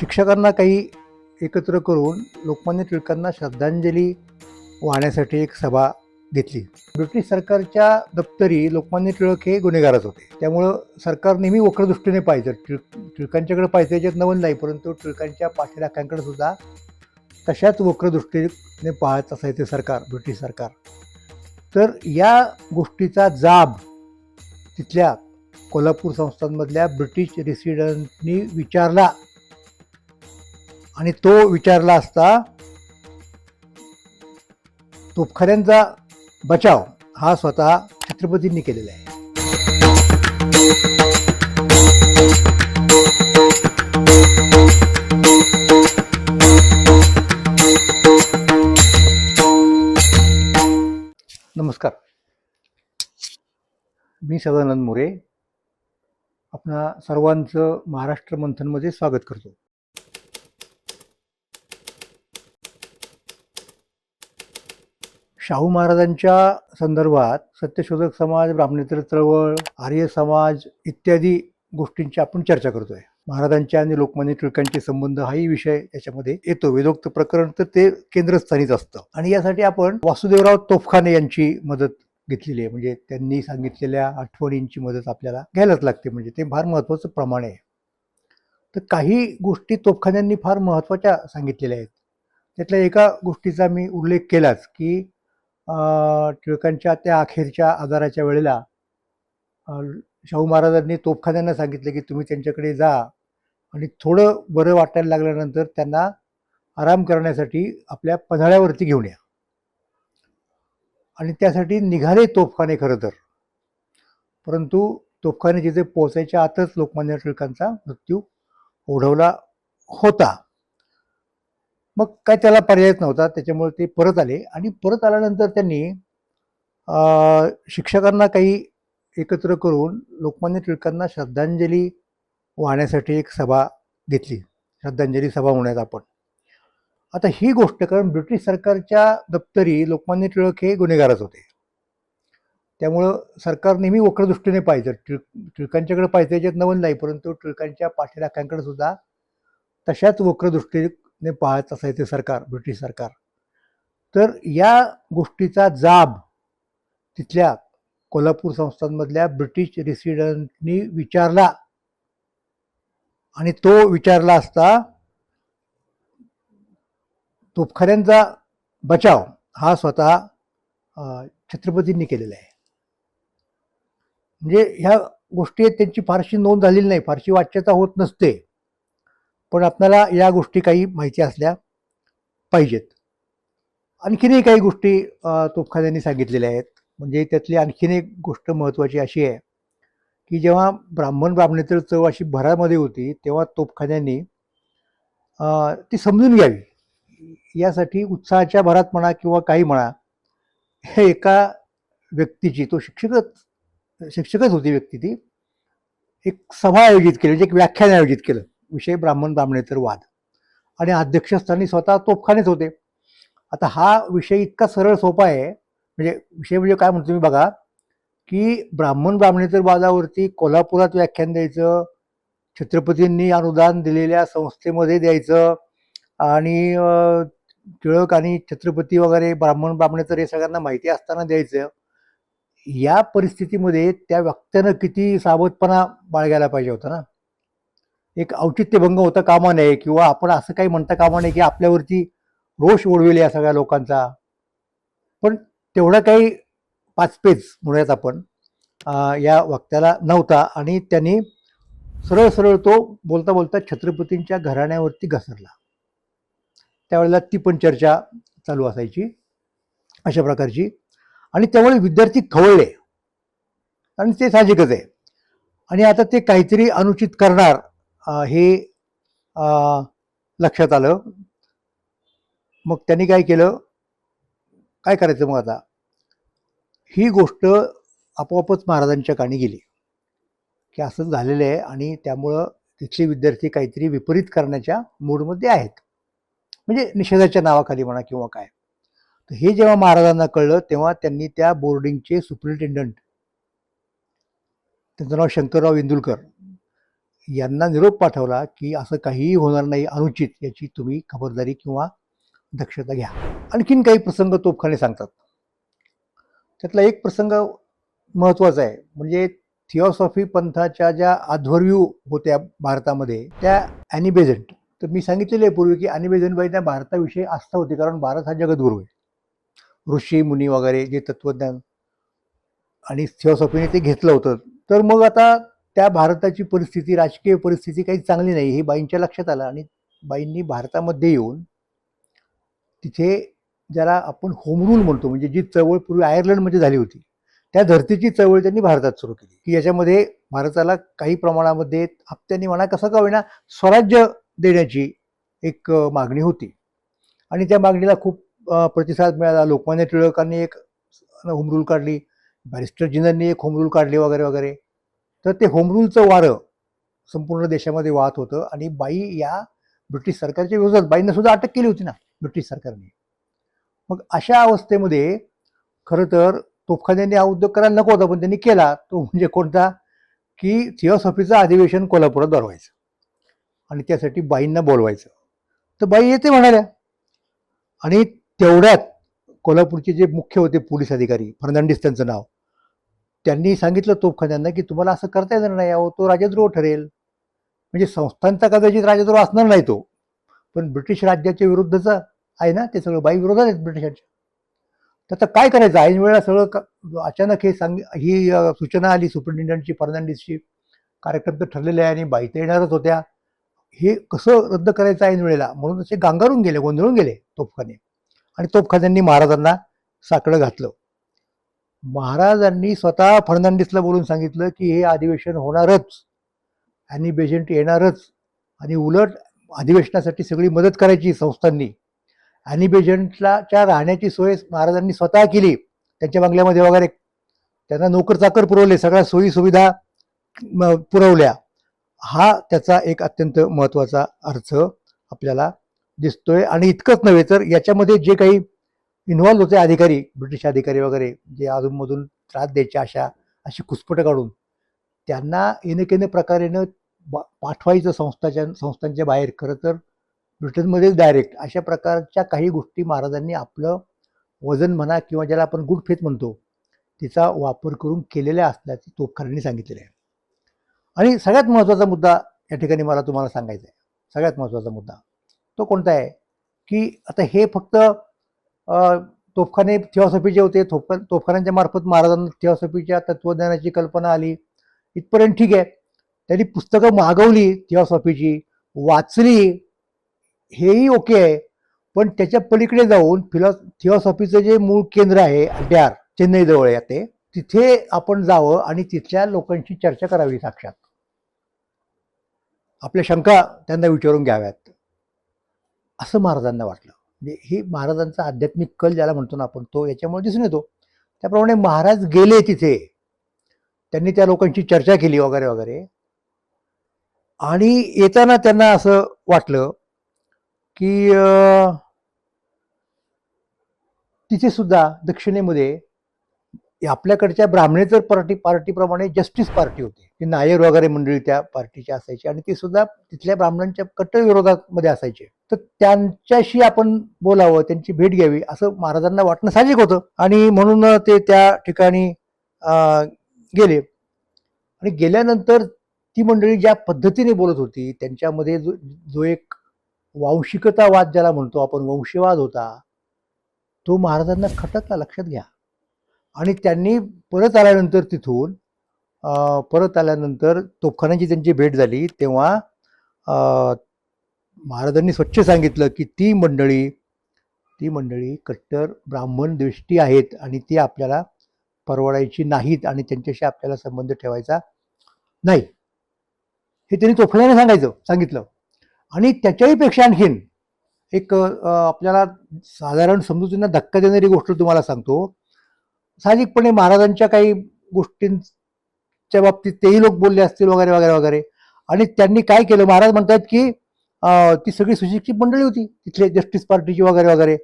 शिक्षकांना काही एकत्र करून लोकमान्य टिळकांना श्रद्धांजली वाहण्यासाठी एक सभा घेतली. ब्रिटिश सरकारच्या दप्तरी लोकमान्य टिळक हे गुन्हेगारच होते. त्यामुळं सरकार नेहमी वक्रदृष्टीने पाहिजे टिळ टिळकांच्याकडे पाहिजे याच्यात नवल नाही परंतु टिळकांच्या पाठीराख्यांकडे सुद्धा तशाच वक्रदृष्टीने पाहत असायचे सरकार ब्रिटिश सरकार. तर या गोष्टीचा जाब तिथल्या कोल्हापूर संस्थांमधल्या ब्रिटिश रेसिडेंटनी विचारला. आणि तो विचारला असता तोफखान्यांचा बचाव हा स्वतः छत्रपतींनी केलेला आहे. नमस्कार. मी सदानंद मोरे. आपणा सर्वांचं महाराष्ट्र मंथनमध्ये स्वागत करतो. शाहू महाराजांच्या संदर्भात सत्यशोधक समाज ब्राह्मणेतर चळवळ आर्य समाज इत्यादी गोष्टींची आपण चर्चा करतोय. महाराजांच्या आणि लोकमान्य टिळकांचे संबंध हाही विषय याच्यामध्ये येतो. वेदोक्त प्रकरण तर ते केंद्रस्थानीच असतं. आणि यासाठी आपण वासुदेवराव तोफखाने यांची मदत घेतलेली आहे. म्हणजे त्यांनी सांगितलेल्या आठवणींची मदत आपल्याला घ्यायलाच लागते. म्हणजे ते फार महत्त्वाचं प्रमाण आहे. तर काही गोष्टी तोफखान्यांनी फार महत्त्वाच्या सांगितलेल्या आहेत. त्यातल्या एका गोष्टीचा मी उल्लेख केलाच की टिळकांच्या त्या अखेरच्या आजाराच्या वेळेला शाहू महाराजांनी तोफखान्यांना सांगितलं की तुम्ही त्यांच्याकडे जा आणि थोडं बरं वाटायला लागल्यानंतर त्यांना आराम करण्यासाठी आपल्या पन्हाळ्यावरती घेऊन या. आणि त्यासाठी निघाले तोफखाने खरं तर. परंतु तोफखाने जिथे पोहोचायच्या आतच लोकमान्य टिळकांचा मृत्यू ओढवला होता. मग काय त्याला पर्यायच नव्हता त्याच्यामुळे ते परत आले. आणि परत आल्यानंतर त्यांनी शिक्षकांना काही एकत्र करून लोकमान्य टिळकांना श्रद्धांजली वाहण्यासाठी एक सभा घेतली. श्रद्धांजली सभा म्हणूयात आपण. आता ही गोष्ट कारण ब्रिटिश सरकारच्या दप्तरी लोकमान्य टिळक हे गुन्हेगारच होते. त्यामुळं सरकार नेहमी वक्रदृष्टीने पाहिजे टिळ टिळकांच्याकडे पाहिजे याच्यात नवन नाही परंतु टिळकांच्या पाठीराख्यांकडे सुद्धा तशाच ने पाहत असायचे सरकार ब्रिटिश सरकार. तर या गोष्टीचा जाब तिथल्या कोल्हापूर संस्थांमधल्या ब्रिटिश रेसिडेंटनी विचारला. आणि तो विचारला असता तोफखान्यांचा बचाव हा स्वतः छत्रपतींनी केलेला आहे. म्हणजे ह्या गोष्टी त्यांची फारशी नोंद झालेली नाही फारशी वाच्यता होत नसते. पण आपल्याला या गोष्टी काही माहिती असल्या पाहिजेत. आणखीनही काही गोष्टी अं, तोफखान्यांनी सांगितलेल्या आहेत. म्हणजे त्यातली आणखीन एक गोष्ट महत्त्वाची अशी आहे की जेव्हा ब्राह्मण ब्राह्मणेतर चव अशी भरामध्ये होती तेव्हा तोफखान्यांनी ती समजून घ्यावी. यासाठी उत्साहाच्या भरात म्हणा किंवा काही म्हणा हे एका व्यक्तीची तो शिक्षकच शिक्षकच होती व्यक्ती ती एक सभा आयोजित केली म्हणजे एक व्याख्यान आयोजित केलं. विषय ब्राह्मण ब्राह्मणेतर वाद. आणि अध्यक्षस्थानी स्वतः तोफखानेच होते. आता हा विषय इतका सरळ सोपा आहे म्हणजे विषय म्हणजे काय म्हणतो मी बघा की ब्राह्मण ब्राह्मणेतर वादावरती कोल्हापुरात व्याख्यान द्यायचं छत्रपतींनी अनुदान दिलेल्या संस्थेमध्ये द्यायचं आणि टिळक आणि छत्रपती वगैरे ब्राह्मण ब्राह्मणेतर हे सगळ्यांना माहिती असताना द्यायचं. या परिस्थितीमध्ये त्या वक्त्यानं किती सावधपणा बाळगायला पाहिजे होता ना? एक औचित्यभंग होता कामा नये किंवा आपण असं काही म्हणता कामा नये की आपल्यावरती रोष ओढवेल या सगळ्या लोकांचा. पण तेवढा काही पाचपेच म्हणूयात आपण. या वक्त्याला नव्हता आणि त्यांनी सरळ सरळ तो बोलता बोलता छत्रपतींच्या घराण्यावरती घसरला. त्यावेळेला ती पण चर्चा चालू असायची अशा प्रकारची. आणि त्यामुळे विद्यार्थी खवळले. आणि ते साहजिकच आहे. आणि आता ते काहीतरी अनुचित करणार हे लक्षात आलं. मग त्यांनी काय केलं? काय करायचं मग आता? ही गोष्ट आपोआपच महाराजांच्या काणी गेली. की असं झालेलं आहे आणि त्यामुळं तिथले विद्यार्थी काहीतरी विपरीत करण्याच्या मूडमध्ये आहेत. म्हणजे निषेधाच्या नावाखाली म्हणा किंवा काय. तर हे जेव्हा महाराजांना कळलं तेव्हा त्यांनी त्या बोर्डिंगचे सुप्रिंटेंडंट त्यांचं नाव शंकरराव इंदुलकर यांना निरोप पाठवला की असं काहीही होणार नाही अनुचित याची तुम्ही खबरदारी किंवा दक्षता घ्या. आणखीन काही प्रसंग तोफखाने सांगतात. त्यातला एक प्रसंग महत्त्वाचा आहे. म्हणजे थिओसॉफी पंथाच्या ज्या आध्वर्यू होत्या भारतामध्ये त्या ॲनिबेझंट तर मी सांगितलेलं आहे पूर्वी की ॲनी त्या भारताविषयी आस्था होती कारण भारत हा जगद्गुरू आहे. ऋषी मुनी वगैरे जे तत्त्वज्ञान आणि थिओसॉफीने ते घेतलं होतं. तर मग आता त्या भारताची परिस्थिती राजकीय परिस्थिती काही चांगली नाही हे बाईंच्या लक्षात आलं. आणि बाईंनी भारतामध्ये येऊन तिथे ज्याला आपण होम रूल म्हणतो म्हणजे जी चळवळ पूर्वी आयर्लंडमध्ये झाली होती त्या धर्तीची चळवळ त्यांनी भारतात सुरू केली. की याच्यामध्ये भारताला काही प्रमाणामध्ये हप्त्यांनी म्हणा कसं का होईना स्वराज्य देण्याची एक मागणी होती. आणि त्या मागणीला खूप प्रतिसाद मिळाला. लोकमान्य टिळकांनी एक होमरूल काढली. बॅरिस्टर जिनांनी एक होमरूल काढली वगैरे वगैरे. तर ते होमरूलचं वारं संपूर्ण देशामध्ये वाहत होतं. आणि बाई या ब्रिटिश सरकारच्या विरोधात बाईंना सुद्धा अटक केली होती ना ब्रिटिश सरकारने. मग अशा अवस्थेमध्ये खरं तर तोफखान्यांनी हा उद्योग करायला नको होता पण त्यांनी केला. तो म्हणजे कोणता? की थिओसॉफीचं अधिवेशन कोल्हापुरात भरवायचं. आणि त्यासाठी बाईंना बोलवायचं. तर बाई येते म्हणाल्या. आणि तेवढ्यात कोल्हापूरचे जे मुख्य होते पोलीस अधिकारी फर्नांडिस त्यांचं नाव त्यांनी सांगितलं तोफखान्यांना की तुम्हाला असं करता येणार नाही अहो तो राजद्रोह ठरेल. म्हणजे संस्थांचा कदाचित राजद्रोह असणार नाही तो. पण ब्रिटिश राज्याच्या विरुद्धचा आहे ना ते सगळं बाई विरोधात आहेत ब्रिटिशांच्या. तर आता काय करायचं? ऐन वेळेला सगळं क- अचानक हे सांग ही सूचना आली सुपरिटेंडंटची फर्नांडिसची कार्यक्रम तर ठरलेले आहे आणि बाई तर येणारच होत्या. हे कसं रद्द करायचं ऐन वेळेला? म्हणून असे गांगारून गेले गोंधळून गेले तोफखाने. आणि तोफखान्यांनी महाराजांना साकडं घातलं. महाराजांनी स्वतः फर्नांडिसला बोलून सांगितलं की हे अधिवेशन होणारच. आणि बेजेंट येणारच. आणि उलट अधिवेशनासाठी सगळी मदत करायची संस्थांनी. आणि बेजंटलाच्या राहण्याची सोय महाराजांनी स्वतः केली. त्यांच्या बंगल्यामध्ये वगैरे. त्यांना नोकर चाकर पुरवले सगळ्या सोयी सुविधा पुरवल्या. हा त्याचा एक अत्यंत महत्त्वाचा अर्थ आपल्याला दिसतोय. आणि इतकंच नव्हे तर याच्यामध्ये जे काही इन्व्हॉल्व्ह होते अधिकारी ब्रिटिश अधिकारी वगैरे जे अधूनमधून त्रास द्यायचे अशा अशी कुसपटं काढून त्यांना येणे प्रकारेनं बा- पाठवायचं संस्थाच्या संस्थांच्या बाहेर. खरं तर ब्रिटनमध्येच डायरेक्ट अशा प्रकारच्या काही गोष्टी महाराजांनी आपलं वजन म्हणा किंवा ज्याला आपण गुड फेथ म्हणतो तिचा वापर करून केलेल्या असल्याचे तोफखान्यांनी सांगितलेलं आहे. आणि सगळ्यात महत्त्वाचा मुद्दा या ठिकाणी मला तुम्हाला सांगायचा आहे. सगळ्यात महत्त्वाचा मुद्दा तो कोणता आहे? की आता हे फक्त तोफखाने तोफखाने थिओसॉफीचे होते. तोफखा तोफखान्यांच्या मार्फत महाराजांना थिओसॉफीच्या तत्त्वज्ञानाची कल्पना आली. इथपर्यंत ठीक आहे. त्यांनी पुस्तकं मागवली थिओसॉफीची वाचली. हेही ओके आहे. पण त्याच्या पलीकडे जाऊन फिलॉ थिओसॉफीचं जे मूळ केंद्र आहे अड्यार चेन्नईजवळ आहे ते तिथे आपण जावं आणि तिथल्या लोकांशी चर्चा करावी साक्षात. आपल्या शंका त्यांना विचारून घ्याव्यात. असं महाराजांना वाटलं. म्हणजे ही महाराजांचा आध्यात्मिक कल ज्याला म्हणतो ना आपण तो याच्यामुळे दिसून येतो. त्याप्रमाणे महाराज गेले तिथे. त्यांनी त्या लोकांची चर्चा केली वगैरे वगैरे. आणि येताना त्यांना असं वाटलं की तिथे सुद्धा दक्षिणेमध्ये आपल्याकडच्या ब्राह्मणेतर पार्टी पार्टीप्रमाणे जस्टिस पार्टी होती. ती नायर वगैरे मंडळी त्या पार्टीची असायची आणि ती सुद्धा तिथल्या ब्राह्मणांच्या कट्टर विरोधात मध्ये असायचे. तर त्यांच्याशी आपण बोलावं त्यांची भेट घ्यावी असं महाराजांना वाटणं साहजिक होतं. आणि म्हणून ते त्या ठिकाणी गेले. आणि गेल्यानंतर ती मंडळी ज्या पद्धतीने बोलत होती त्यांच्यामध्ये जो जो एक वांशिकतावाद ज्याला म्हणतो आपण वंशवाद होता तो महाराजांना खटकला लक्षात घ्या. आणि त्यांनी परत आल्यानंतर तिथून परत आल्यानंतर तोफखान्याची त्यांची भेट झाली. तेव्हा महाराजांनी स्वच्छ सांगितलं की ती मंडळी ती मंडळी कट्टर ब्राह्मण दृष्टी आहेत आणि ती आपल्याला परवडायची नाहीत आणि त्यांच्याशी आपल्याला संबंध ठेवायचा नाही. हे त्यांनी तोफखान्याने सांगायचं सांगितलं. आणि त्याच्याही पेक्षा आणखीन एक आपल्याला साधारण समजुतींना धक्का देणारी गोष्ट तुम्हाला सांगतो. साहजिकपणे महाराजांच्या काही गोष्टींच्या बाबतीत तेही लोक बोलले असतील वगैरे वगैरे वगैरे. आणि त्यांनी काय केलं? महाराज म्हणतात की ती सगळी सुशिक्षित मंडळी होती. तिथले जस्टिस पार्टीची वगैरे वगैरे.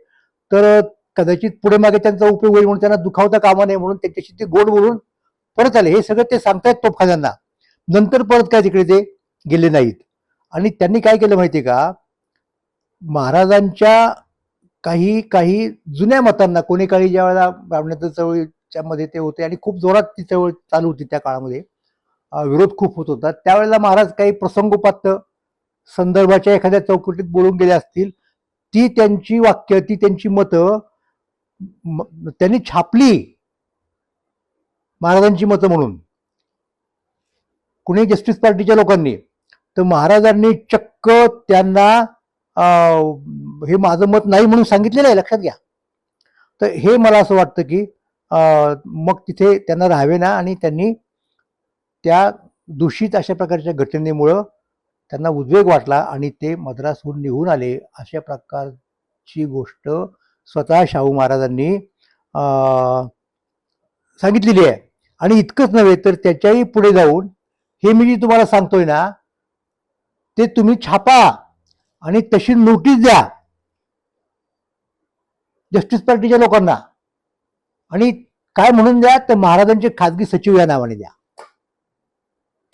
तर कदाचित पुढे मागे त्यांचा उपयोग होईल म्हणून त्यांना दुखावता कामा नये म्हणून त्यांच्याशी ते गोड बोलून परत आले. हे सगळं ते सांगतायत तोफखान्यांना. नंतर परत काय तिकडे ते गेले नाहीत. आणि त्यांनी काय केलं माहिती आहे का? महाराजांच्या काही काही जुन्या मतांना कोणी काळी ज्या वेळेला ब्राह्मणाच्या चळवळीच्या मध्ये ते होते आणि खूप जोरात ती चळवळ चालू होती त्या काळामध्ये विरोध खूप होत होता. त्यावेळेला महाराज काही प्रसंगोपात संदर्भाच्या एखाद्या चौकटीत बोलून गेले असतील ती त्यांची वाक्य ती त्यांची मतं त्यांनी छापली. महाराजांची मतं म्हणून. कुणी जस्टिस पार्टीच्या लोकांनी? तर महाराजांनी चक्क त्यांना हे माझं मत नाही म्हणून सांगितलेलं आहे लक्षात घ्या. तर हे मला असं वाटतं की मग तिथे त्यांना राहावे ना आणि त्यांनी त्या दूषित अशा प्रकारच्या घटनेमुळं त्यांना उद्वेग वाटला आणि ते मद्रासहून निघून आले. अशा प्रकारची गोष्ट स्वतः शाहू महाराजांनी सांगितलेली आहे. आणि इतकंच नव्हे तर त्याच्याही पुढे जाऊन हे मी जे तुम्हाला सांगतोय ना ते तुम्ही छापा आणि तशी नोटीस द्या. जस्टिस पार्टीच्या लोकांना. आणि काय म्हणून द्या तर महाराजांचे खाजगी सचिव या नावाने द्या.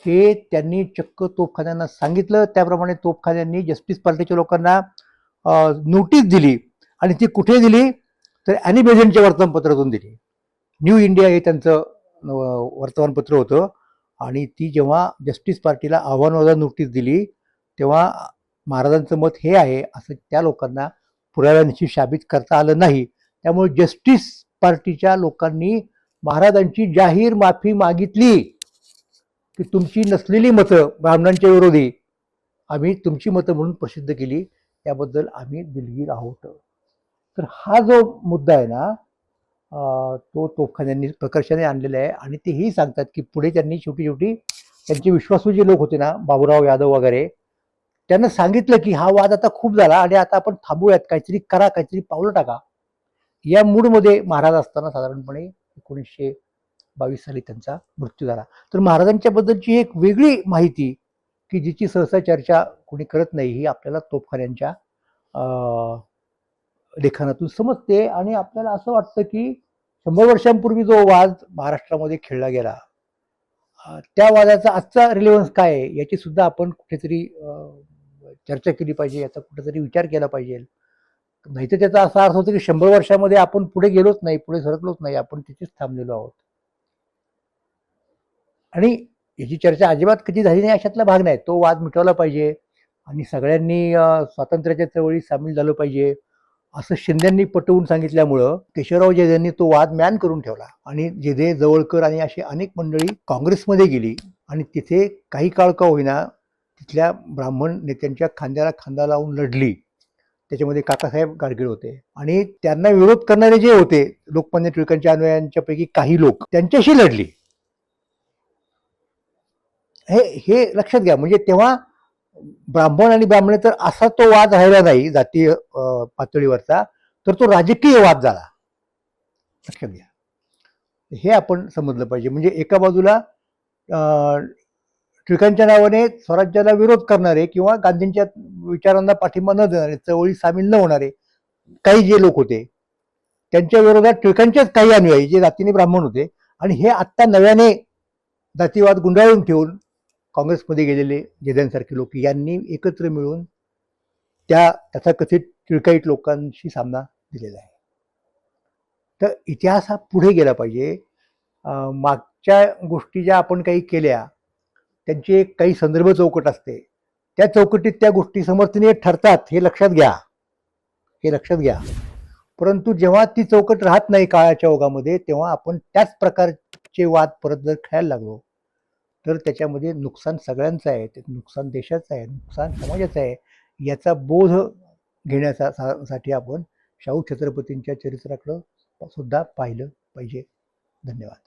हे त्यांनी चक्क तोफखान्यांना सांगितलं. त्याप्रमाणे तोफखान्यांनी जस्टिस पार्टीच्या लोकांना नोटीस दिली आणि ती कुठे दिली? तर अॅनी बेझंटच्या वर्तमानपत्रातून दिली. न्यू इंडिया हे त्यांचं वर्तमानपत्र होतं. आणि ती जेव्हा जस्टिस पार्टीला आव्हानवादा नोटीस दिली तेव्हा महाराजांचं मत हे आहे असं त्या लोकांना पुराव्यांशी शाबित करता आलं नाही. त्यामुळे जस्टिस पार्टीच्या लोकांनी महाराजांची जाहीर माफी मागितली. की तुमची नसलेली मतं ब्राह्मणांच्या विरोधी आम्ही तुमची मतं म्हणून प्रसिद्ध केली त्याबद्दल आम्ही दिलगीर आहोत. तर हा जो मुद्दा आहे ना तो तोफखान्यांनी प्रकर्षाने आणलेला आहे आणि तेही सांगतात की पुढे त्यांनी शेवटी शेवटी त्यांचे विश्वासू जे लोक होते ना बाबूराव यादव वगैरे त्यांना सांगितलं की हा वाद आता खूप झाला आणि आता आपण थांबूयात काहीतरी करा काहीतरी पावलं टाका. या मूडमध्ये महाराज असताना साधारणपणे एकोणीसशे बावीस साली त्यांचा मृत्यू झाला. तर महाराजांच्या बद्दलची एक वेगळी माहिती की जिची सहसा चर्चा कोणी करत नाही ही आपल्याला तोफखान्यांच्या लेखनातून समजते आणि आपल्याला असं वाटतं की शंभर वर्षांपूर्वी जो वाद महाराष्ट्रामध्ये खेळला गेला त्या वादाचा आजचा रिलेव्हन्स काय आहे याची सुद्धा आपण कुठेतरी चर्चा केली पाहिजे याचा कुठेतरी विचार केला पाहिजे. नाहीतर त्याचा असा अर्थ होतो की शंभर वर्षामध्ये आपण पुढे गेलोच नाही पुढे सरकलोच नाही आपण तिथेच थांबलेलो आहोत. आणि याची चर्चा अजिबात कधी झाली नाही अशातला भाग नाही. तो वाद मिटवला पाहिजे आणि सगळ्यांनी स्वातंत्र्याच्या चळवळीत सामील झालं पाहिजे असं शिंद्यांनी पटवून सांगितल्यामुळं केशवराव जेधेंनी तो वाद म्यान करून ठेवला. आणि जेधे जवळकर आणि अशी अनेक मंडळी काँग्रेसमध्ये गेली आणि तिथे काही काळ का होईना तिथल्या ब्राह्मण नेत्यांच्या खांद्याला खांदा लावून लढली. त्याच्यामध्ये काकासाहेब गाडगीळ होते. आणि त्यांना विरोध करणारे जे होते लोकमान्य टिळकांच्या अनुयायांच्यापैकी काही लोक त्यांच्याशी लढली. हे हे लक्षात घ्या. म्हणजे तेव्हा ब्राह्मण आणि ब्राह्मणेतर असा तो वाद राहिला नाही जातीय पातळीवरचा तर तो राजकीय वाद झाला. लक्षात घ्या. हे आपण समजलं पाहिजे. म्हणजे एका बाजूला टिळकांच्या नावाने स्वराज्याला विरोध करणारे किंवा गांधींच्या विचारांना पाठिंबा न देणारे चळवळी सामील न होणारे काही जे लोक होते त्यांच्या विरोधात टिळकांचेच काही अनुयायी जे जातीने ब्राह्मण होते आणि हे आत्ता नव्याने जातीवाद गुंडाळून ठेवून काँग्रेसमध्ये गेलेले जेद्यांसारखे लोक यांनी एकत्र मिळून त्या त्याचा कथित टिळकाईट लोकांशी सामना दिलेला आहे. तर इतिहास हा पुढे गेला पाहिजे. मागच्या गोष्टी ज्या आपण काही केल्या त्यांचे काही संदर्भ चौकट असते. त्या चौकटीत त्या गोष्टी समर्थनीय ठरतात हे लक्षात घ्या. हे लक्षात घ्या. परंतु जेव्हा ती चौकट राहत नाही काळाच्या ओघामध्ये तेव्हा आपण त्याच प्रकारचे वाद परत जर खेळायला लागलो तर त्याच्यामध्ये नुकसान सगळ्यांचं आहे. ते नुकसान देशाचं आहे नुकसान समाजाचं आहे याचा बोध घेण्याचा सा- साठी आपण शाहू छत्रपतींच्या चरित्राकडं सुद्धा पाहिलं पाहिजे. धन्यवाद.